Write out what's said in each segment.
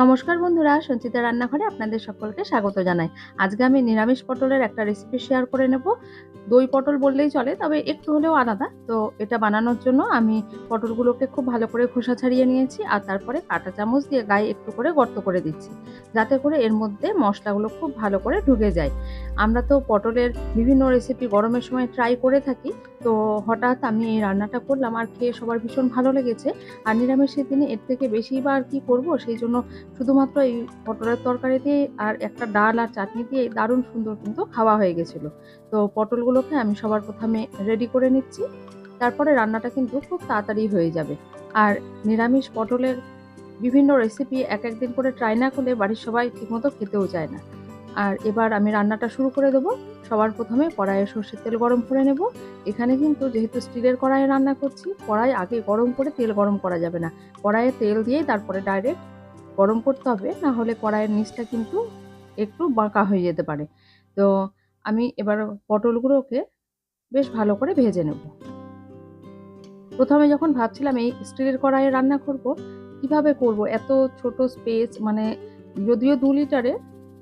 নমস্কার বন্ধুরা, সঞ্চিতা রান্নাঘরে আপনাদের সকলকে স্বাগত জানাই। আজকে আমি নিরামিষ পটলের একটা রেসিপি শেয়ার করে নেব। দই পটল বললেই চলে, তবে একটু হলেও আলাদা। তো এটা বানানোর জন্য আমি পটলগুলোকে খুব ভালো করে খোসা ছাড়িয়ে নিয়েছি, আর তারপরে কাঁটা চামচ দিয়ে গায়ে একটু করে গর্ত করে দিচ্ছি, যাতে করে এর মধ্যে মশলাগুলো খুব ভালো করে ঢুকে যায়। আমরা তো পটলের বিভিন্ন রেসিপি গরমের সময় ট্রাই করে থাকি তো হঠাৎ আমি এই রান্নাটা করলাম আর খেয়ে সবার ভীষণ ভালো লেগেছে। আর নিরামিষের দিনে এর থেকে বেশি বা আর কি করব, সেই জন্য শুধুমাত্র এই পটলের তরকারি দিয়ে আর একটা ডাল আর চাটনি দিয়ে দারুণ সুন্দর কিন্তু খাওয়া হয়ে গেছিল। তো পটলগুলোকে আমি সবার প্রথমে রেডি করে নিচ্ছি। তারপরে রান্নাটা কিন্তু খুব তাড়াতাড়ি হয়ে যাবে। আর নিরামিষ পটলের বিভিন্ন রেসিপি এক একদিন করে ট্রাই না করলে বাড়ির সবাই ঠিকমতো খেতেও চায় না। আর এবার আমি রান্নাটা শুরু করে দেবো। সবার প্রথমে কড়াইয়ে সর্ষের তেল গরম করে নেব। এখানে কিন্তু যেহেতু স্টিলের কড়াইয়ে রান্না করছি, কড়াই আগে গরম করে তেল গরম করা যাবে না। কড়াইয়ে তেল দিয়ে তারপরে ডাইরেক্ট গরম করতে হবে, না হলে কড়াইয়ের নিচটা কিন্তু একটু বাঁকা হয়ে যেতে পারে। তো আমি এবার পটলগুলোকে বেশ ভালো করে ভেজে নেব। প্রথমে যখন ভাবছিলাম এই স্টিলের কড়াইয়ে রান্না করব, কীভাবে করব? এত ছোট স্পেস মানে যদিও দু লিটারে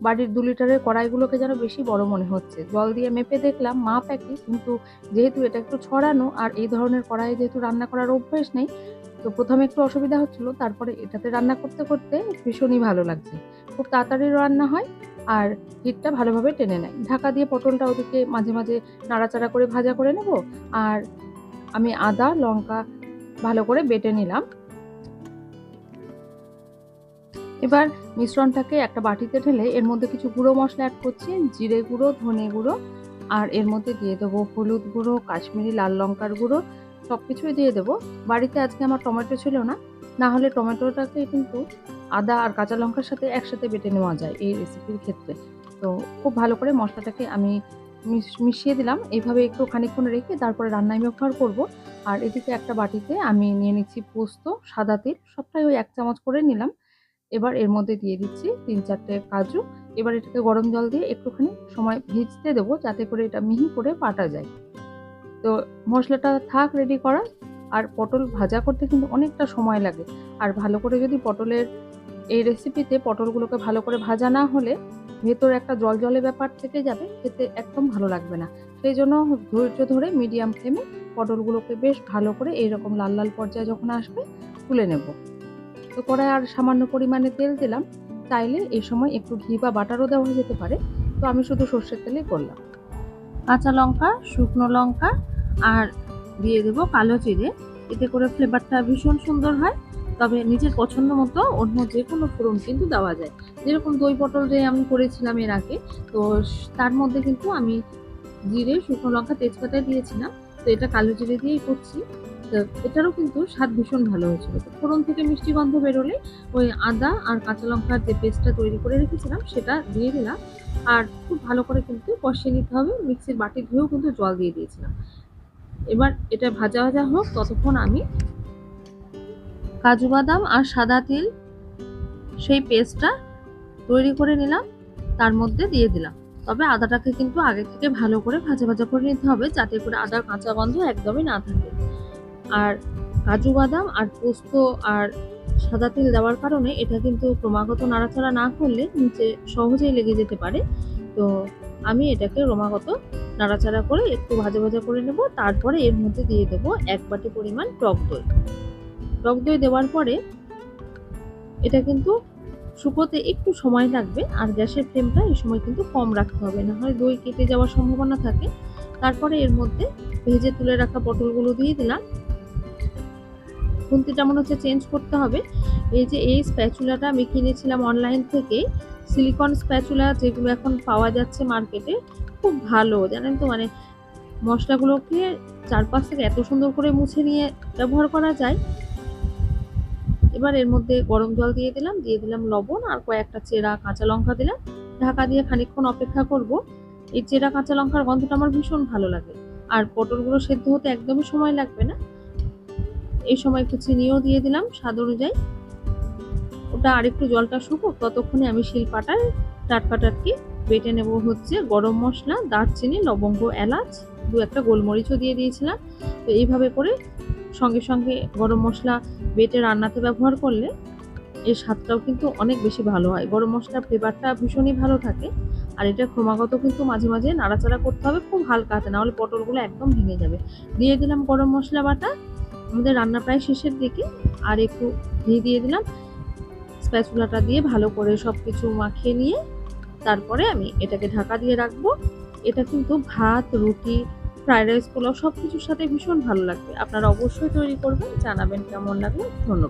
বাড়ির দু লিটারের কড়াইগুলোকে যেন বেশি বড় মনে হচ্ছে। জল দিয়ে মেপে দেখলাম, মাপ একই, কিন্তু যেহেতু এটা একটু ছড়ানো আর এই ধরনের কড়াইয়ে যেহেতু রান্না করার অভ্যেস নেই, তো প্রথমে একটু অসুবিধা হচ্ছিল, তারপরে এটাতে রান্না করতে করতে ভীষণই ভালো লাগছে। খুব তাড়াতাড়ি রান্না হয় আর হিটটা ভালোভাবে টেনে নেয়। ঢাকা দিয়ে পটলটা ওদিকে মাঝে মাঝে নাড়াচাড়া করে ভাজা করে নেব, আর আমি আদা, লঙ্কা ভালো করে বেটে নিলাম। এবার মিশ্রণটাকে একটা বাটিতে ঢেলে এর মধ্যে কিছু গুঁড়ো মশলা অ্যাড করছি, জিরে গুঁড়ো, ধনে গুঁড়ো, আর এর মধ্যে দিয়ে দেবো হলুদ গুঁড়ো, কাশ্মীরি লাল লঙ্কার গুঁড়ো সব কিছুই দিয়ে দেবো। বাড়িতে আজকে আমার টমেটো ছিল না না হলে টমেটোটাকে কিন্তু আদা আর কাঁচা লঙ্কার সাথে একসাথে বেটে নেওয়া যায় এই রেসিপির ক্ষেত্রে। তো খুব ভালো করে মশলাটাকে আমি মিশিয়ে দিলাম। এইভাবে একটু খানিক্ষণ রেখে তারপরে রান্নায় ব্যবহার করব। আর এদিকে একটা বাটিতে আমি নিয়ে নিচ্ছি পোস্ত, সাদা তিল, সবটাই ওই এক চামচ করে নিলাম। এবার এর মধ্যে দিয়ে দিচ্ছি তিন চারটে কাজু। এবার এটাকে গরম জল দিয়ে একটুখানি সময় ভিজতে দেবো যাতে করে এটা মিহি করে পাটা যায়। তো মশলাটা থাক রেডি করা আর পটল ভাজা করতে কিন্তু অনেকটা সময় লাগে। আর ভালো করে যদি পটলের এই রেসিপিতে পটলগুলোকে ভালো করে ভাজা না হলে ভেতর একটা জল জলে ব্যাপার থেকে যাবে, খেতে একদম ভালো লাগবে না। সেই জন্য ধৈর্য ধরে মিডিয়াম ফ্লেমে পটলগুলোকে বেশ ভালো করে এইরকম লাল লাল পর্যায়ে যখন আসবে তুলে নেব। তো কড়াই আর সামান্য পরিমাণে তেল দিলাম। চাইলে এই সময় একটু ঘি বা বাটারও দেওয়া যেতে পারে। তো আমি শুধু সর্ষের তেলেই করলাম। কাঁচা লঙ্কা, শুকনো লঙ্কা আর দিয়ে দেবো কালো জিরে। এতে করে ফ্লেভারটা ভীষণ সুন্দর হয়। তবে নিজের পছন্দ মতো অন্য যে কোনো ফোড়ন কিন্তু দেওয়া যায়। যেরকম দই পটল যে আমি করেছিলাম এর আগে, তো তার মধ্যে কিন্তু আমি জিরে, শুকনো লঙ্কা, তেজপাতা দিয়েছিলাম। তো এটা কালো জিরে দিয়েই করছি। এটারও কিন্তু স্বাদ ভীষণ ভালো হয়েছিল। ফোড়ন থেকে মিষ্টি গন্ধ বেরোলে ওই আদা আর কাঁচা লঙ্কার যে পেস্টটা তৈরি করে রেখেছিলাম, সেটা দিয়ে দিলাম। আর খুব ভালো করে কিন্তু কষিয়ে নিতে হবে। মিক্সির বাটি ধুয়েও কিন্তু জল দিয়ে দিয়েছিলাম। এবার এটা ভাজা ভাজা হোক, ততক্ষণ আমি কাজু বাদাম আর সাদা তিল সেই পেস্টটা তৈরি করে নিলাম। তার মধ্যে দিয়ে দিলাম। তবে আদাটাকে কিন্তু আগে থেকে ভালো করে ভাজা ভাজা করে নিতে হবে, যাতে করে আদার কাঁচা গন্ধ একদমই না থাকে। আর কাজু বাদাম আর পোস্ত আর সাদা তেল দেওয়ার কারণে এটা কিন্তু ক্রমাগত নাড়াচাড়া না করলে নিচে সহজেই লেগে যেতে পারে। তো আমি এটাকে ক্রমাগত নাড়াচাড়া করে একটু ভাজা ভাজা করে নেব, তারপরে এর মধ্যে দিয়ে দেবো এক বাটি পরিমাণ টক দই। টক দই দেওয়ার পরে এটা কিন্তু শুকোতে একটু সময় লাগবে, আর গ্যাসের ফ্লেমটা এই সময় কিন্তু কম রাখতে হবে, না হয় দই কেটে যাওয়ার সম্ভাবনা থাকে। তারপরে এর মধ্যে ভেজে তুলে রাখা পটলগুলো দিয়ে দিলাম। খুন্তিটা মনে হচ্ছে চেঞ্জ করতে হবে, এই যে এই স্প্যাচুলাটা আমি কিনেছিলাম অনলাইন থেকে সিলিকন স্প্যাচুলা যেগুলো এখন পাওয়া যাচ্ছে মার্কেটে খুব ভালো, জানেন তো? মানে মশলাগুলোকে চারপাশ থেকে এত সুন্দর করে মুছে নিয়ে ব্যবহার করা যায়। এবার এর মধ্যে গরম জল দিয়ে দিলাম দিয়ে দিলাম লবণ আর কয়েকটা চেরা কাঁচা লঙ্কা দিলাম। ঢাকা দিয়ে খানিকক্ষণ অপেক্ষা করব। এই চেরা কাঁচা লঙ্কার গন্ধটা আমার ভীষণ ভালো লাগে। আর পটলগুলো সেদ্ধ হতে একদমই সময় লাগবে না। এই সময় একটু চিনিও দিয়ে দিলাম স্বাদ অনুযায়ী। ওটা আরেকটু জলটা শুকুক ততক্ষণে আমি শিলপাটায় টাটকা টাটকি বেটে নেব হচ্ছে গরম মশলা, দারচিনি, লবঙ্গ, এলাচ, দু একটা গোলমরিচও দিয়ে দিয়েছিলাম। তো এইভাবে করে সঙ্গে সঙ্গে গরম মশলা বেটে রান্নাতে ব্যবহার করলে এর স্বাদটাও কিন্তু অনেক বেশি ভালো হয়। গরম মশলার ফ্লেভারটা ভীষণই ভালো থাকে আর এটা ক্রমাগত কিন্তু মাঝে মাঝে নাড়াচাড়া করতে হবে, খুব হালকা হাতে, নাহলে পটলগুলো একদম ভেঙে যাবে। দিয়ে দিলাম গরম মশলা বাটা আমাদের রান্না প্রায় শেষের দিকে, আর একটু ঘি দিয়ে দিলাম। স্প্যাচুলাটা দিয়ে ভালো করে সব কিছু মাখিয়ে নিয়ে তারপরে আমি এটাকে ঢাকা দিয়ে রাখব। এটা কিন্তু ভাত, রুটি, ফ্রাইড রাইস পোলাও সব কিছুর সাথে ভীষণ ভালো লাগবে। আপনারা অবশ্যই তৈরি করবেন, জানাবেন কেমন লাগল। ধন্যবাদ।